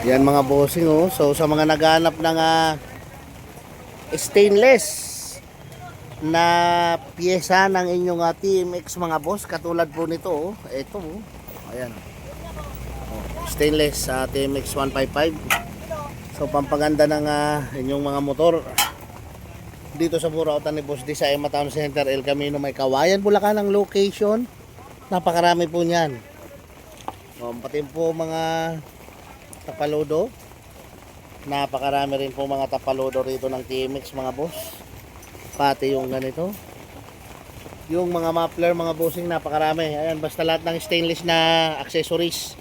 Yan mga bossing oh. So sa mga naghahanap ng ah, stainless na pyesa ng inyong ah, TMX mga boss, katulad po nito oh. Ito oh. Ayan. Oh, stainless sa TMX 155. So pampaganda ng ah, inyong mga motor. Dito sa Burautan ni Boss D sa Emma Town Center, El Camino, may kawayan, Bulacan ang location. Napakarami po niyan. Oh, pati po mga tapalodo. Napakarami rin po mga tapalodo rito ng TMX mga boss. Pati yung ganito. Yung mga muffler, mga bossing, napakarami. Ayan, basta lahat ng stainless na accessories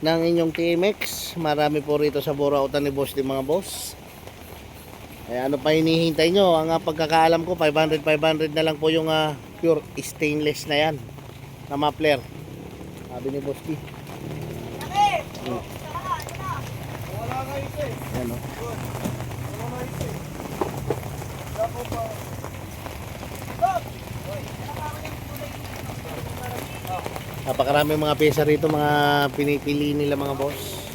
ng inyong TMX. Marami po rito sa Burautan ni Boss din mga boss. Eh, ano pa hinihintay nyo? Ang ah, pagkakaalam ko, 500-500 na lang po yung ah, pure stainless na yan. Na muffler. Sabi ni Boss D. Hmm. Yan o. Napakarami mga pyesa rito, mga pinipili nila mga boss.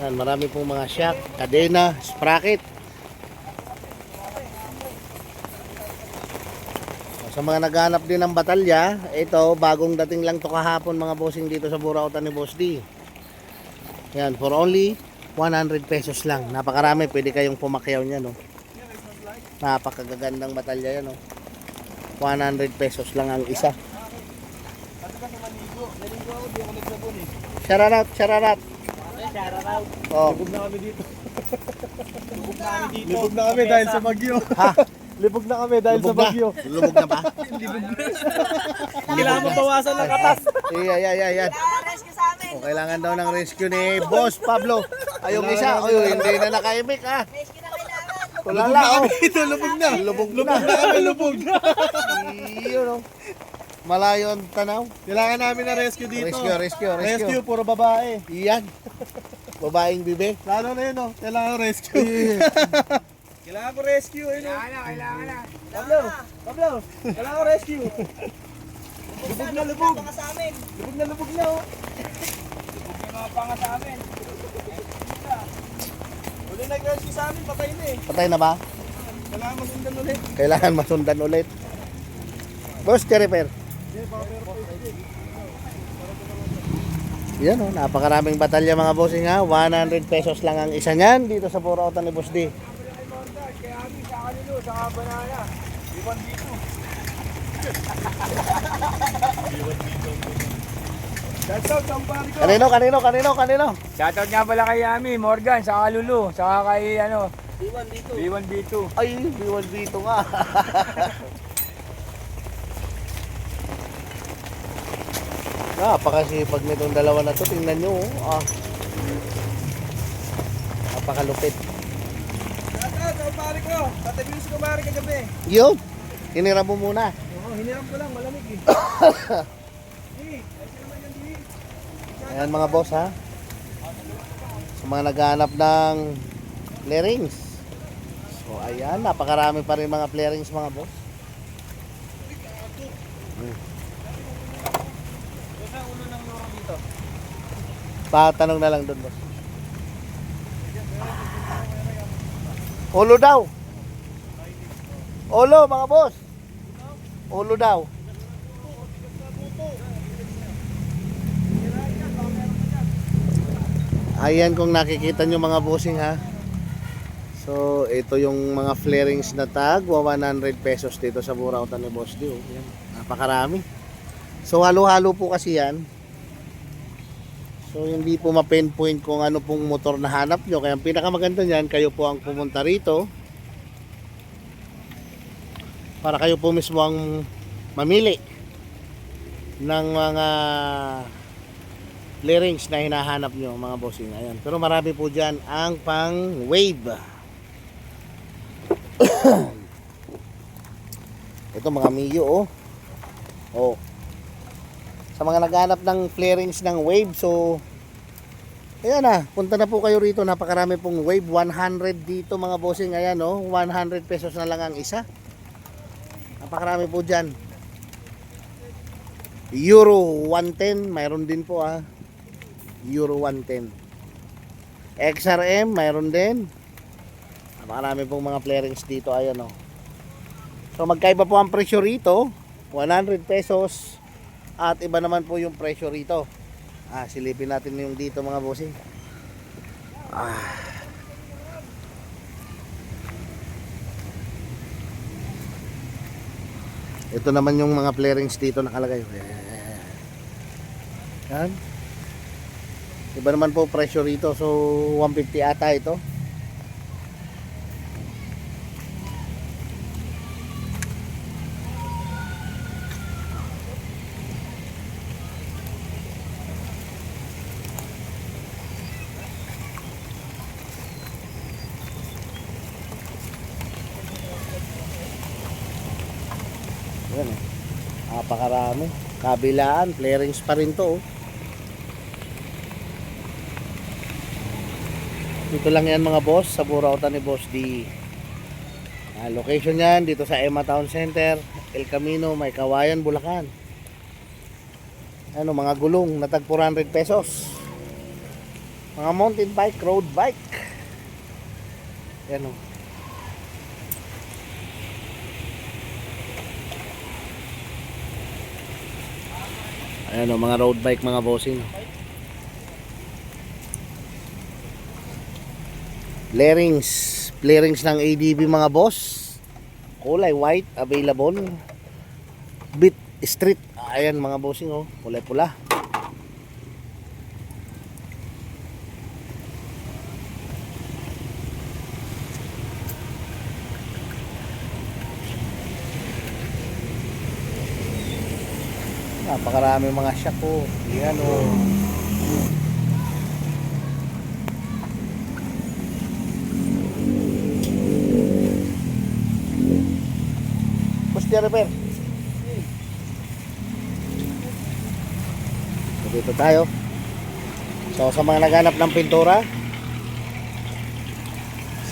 Yan, marami pong mga shock, kadena, sprocket. Sa mga naghanap din ng batalya, ito, bagong dating lang to kahapon mga bossing dito sa Burautan ni Boss D. Yan, for only 100 pesos lang. Napakarami, pwede kayong pumakyaw niya, no? Napakagagandang batalya yan, no? 100 pesos lang ang isa. Shararat, shararat. Oh, Libog na kami dito. Libog na kami dahil sa bagyo. ha? Libog na kami dahil sa Lubog na. bagyo. Lubog na ba? Kailangan mo bawasan ng katas. Iya, iya, iya, iya. rescue sa amin. O, kailangan daw ng rescue ni Boss Pablo. Ayong isa, oy, hindi na nakaimik ah. Rescue na kailangan. Tulala, oh. Ito, lubog na. Lubog Lubog na. na kami, lubog na. Iyon, oh. Malayo ang tanaw. Kailangan namin na rescue dito. Rescue, rescue, rescue. Rescue, puro babae. Iyan. Babaeng bibe. Lalo na yun, oh. Kailangan rescue. Kailangan ko rescue, eh? Kailangan na, kailangan na. Pablo, Pablo, kailangan ko rescue. Lubog na, lubog. Mga sa amin. Lubog na, lubog na, oh. Uli nag-rescue sa amin, patay na eh. Patay na ba? Kailangan masundan ulit. Kailangan masundan ulit. Boss, repair. Yan oh, napakaraming batalya mga bossing ha. 100 pesos lang ang isa niyan dito sa Burautan ni Boss D. Kaya kami sa kanilo, sa banana. Iwan dito. That's out, sampari ko. Kanino, kanino, kanino, kanino? Shoutout nga pala kay Ami, Morgan, saka Lulu, saka kay ano, B1 B2. Ay, B1 B2 nga. Napakasipag nitong dalawa na to. Tingnan nyo. oh. Ah. Napakalupit. That's out, sampari ko. Tatabi si kumari kagabi. Yo, hinira mo muna. Oo, hiniram ko lang, malamig eh. Ayan mga boss ha. Sa mga naghahanap ng flarings. So ayan, napakarami pa rin mga flarings mga boss. Hmm. Tatanong na lang doon boss. Ulo daw. Ulo mga boss. Ulo daw. Ayan kung nakikita nyo mga bossing ha. So ito yung mga flarings na tag, 100 pesos dito sa Burautan ni Boss Dio. Yan, napakarami. So halo-halo po kasi yan. So hindi po ma-pinpoint kung ano pong motor na hanap nyo. Kaya ang pinakamaganda niyan, kayo po ang pumunta rito. Para kayo po mismo ang mamili ng mga clearings na hinahanap nyo mga bossing. Ayan. Pero marami po dyan ang pang wave. Ito mga Mio oh. Oh. Sa mga naghanap ng flarings ng wave so Ayan na, punta na po kayo rito. Napakarami pong wave 100 dito mga bossing. Ayan oh, 100 pesos na lang ang isa. Napakarami po dyan. Euro 110, mayroon din po ah. Euro 110. XRM, mayroon din. Marami pong mga flarings dito, ayan o. So magkaiba po ang presyo rito, 100 pesos. At iba naman po yung presyo rito. Ah, silipin natin yung dito mga bossing. Ah. Ito naman yung mga flarings dito nakalagay. Yan. Iba naman po presyo rito. So 150 ata ito. Yan eh. Napakarami. Kabilaan, flarings pa rin to. oh. Dito lang yan mga boss, sa Burautan ni Boss D. Ah, location yan dito sa Emma Town Center, El Camino, May Kawayan, Bulacan. Ano, mga gulong na tag 400 pesos. Mga mountain bike, road bike. Yan oh. o. Ayan o, mga road bike mga bossing. Flarings. Flarings ng ADB mga boss. Kulay white, available. Bit street. Ayan mga bossing oh, kulay pula. Napakarami mga shock oh. Yan oh. Repair. So, dito tayo. So sa mga naghanap ng pintura,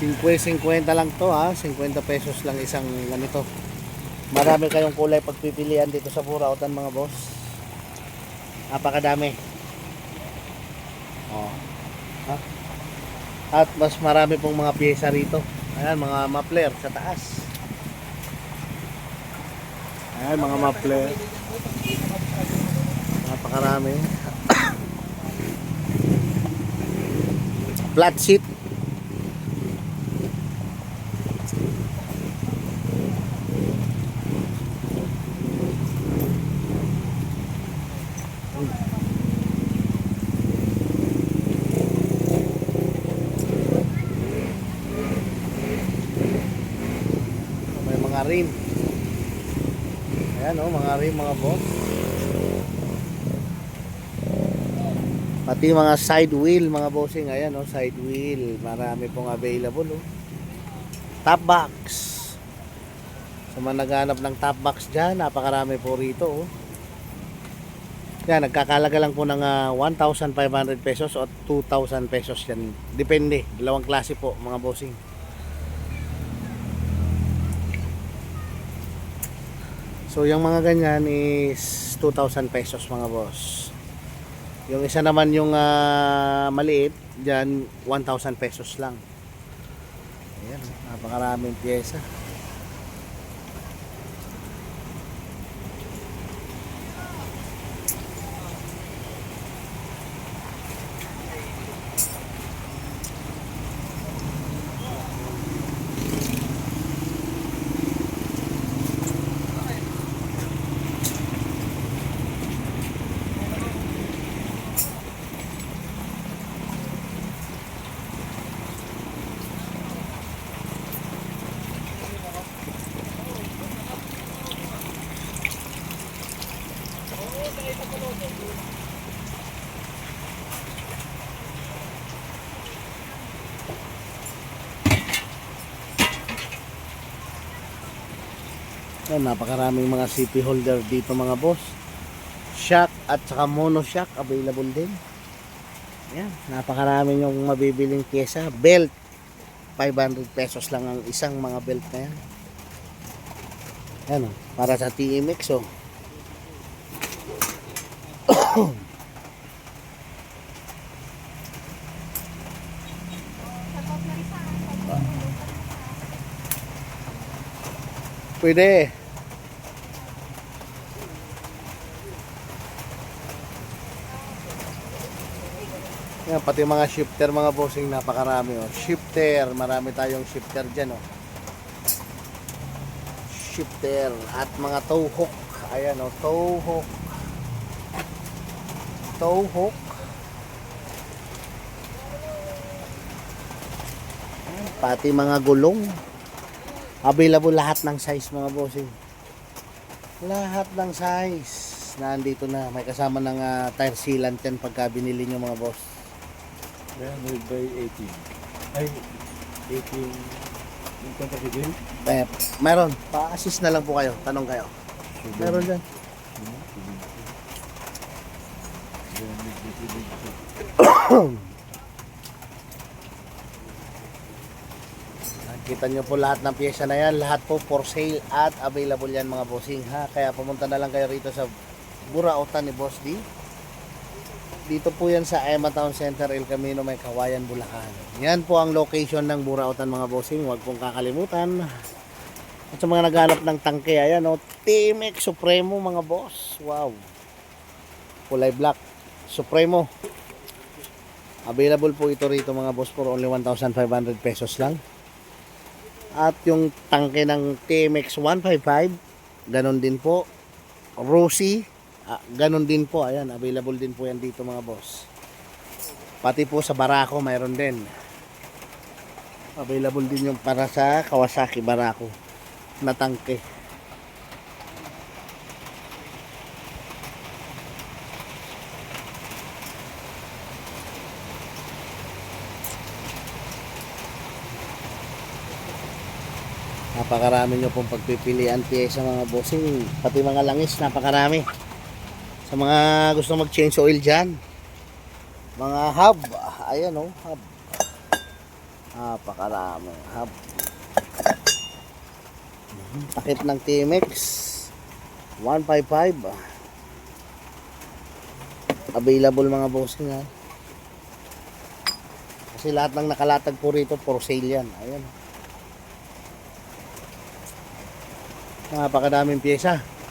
50-50 lang to ha, 50 pesos lang isang ganito. Marami kayong kulay pagpipilian dito sa Burautan mga boss. Napakadami. Oh. Ha? At mas marami pong mga pyesa rito. Ayan, mga muffler sa taas. Ayan, mga muffler. Napakarami. Flat sheet. May mga rim. Ayan o, mga rim mga boss. Pati mga side wheel mga bossing. Ayan o, side wheel. Marami pong available o. Top box. Sa mga naghanap ng top box dyan, napakarami po rito o. Yan, nagkakalaga lang po ng ah, 1,500 pesos o 2,000 pesos yan. Depende. Dalawang klase po mga bossing. So yung mga ganyan is 2,000 pesos mga boss. Yung isa naman yung ah, maliit, dyan 1,000 pesos lang. Ayan, napakaraming pyesa. Yan, napakaraming mga CP holder dito mga boss. Shock at saka mono shock available din. Yan, napakarami yung mabibiling pyesa. Belt, 500 pesos lang ang isang mga belt na yan. Yan, oh, para sa TMX oh. Pwede. Yan, pati mga shifter mga bossing napakarami oh. Shifter, marami tayong shifter dyan oh. Shifter at mga tow hook. Ayan oh, tow hook. Tow hook. Pati mga gulong. Available lahat ng size mga bossing. Lahat ng size. Nandito na. May kasama ng ah, tire sealant yan pagka binili nyo mga boss. 300 by 18. Ay, 18. Yung contact din? Eh, meron. Pa-assist na lang po kayo. Tanong kayo. Meron dyan. Kita nyo po lahat ng pyesa na yan. Lahat po for sale at available yan mga bossing ha. Kaya pumunta na lang kayo rito sa Burautan ni Boss D. Dito po yan sa Emma Town Center, El Camino, may Kawayan, Bulacan. Yan po ang location ng Burautan mga bossing. Huwag pong kakalimutan. At sa mga naghanap ng tangke, ayan o, Timex Supremo mga boss. Wow. Kulay black. Supremo. Available po ito rito mga boss for only 1,500 pesos lang. At yung tangke ng TMX 155, ganun din po. Rosy, ah, ganun din po. Ayan, available din po yan dito mga boss. Pati po sa Barako, mayroon din. Available din yung para sa Kawasaki Barako na tangke. Napakarami nyo pong pagpipilian sa mga bossing. Pati mga langis, napakarami. Sa mga gusto mag-change oil dyan. Mga hub. Ayan o, oh, hub. Napakarami. Hub. Mhm, Takip ng TMX. 155. Available mga bossing ha. Kasi lahat ng nakalatag po rito for sale yan. Ayan. Napakadaming pyesa.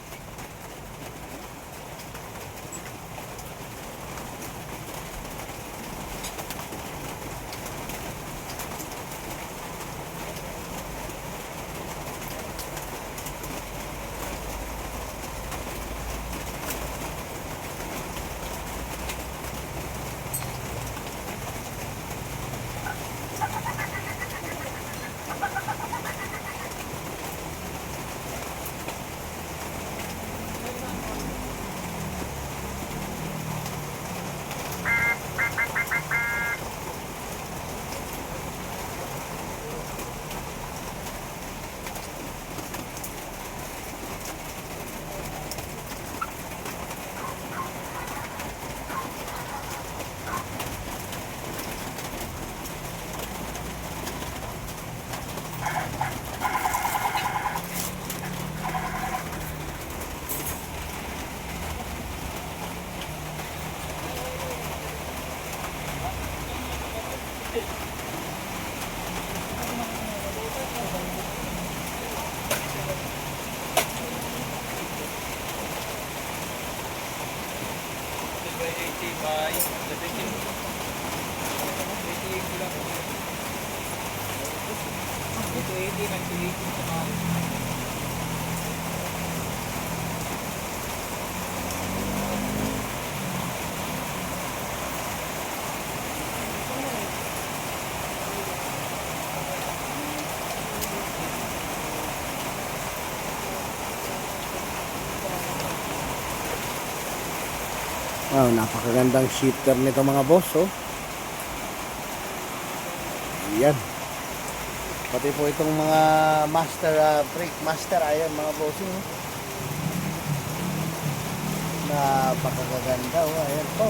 Wow, napakagandang shifter nito mga boss, oh. Yan. Pati po itong mga master, uh, brake master, ayan mga bossing, oh. Napakaganda, oh. Ayan po.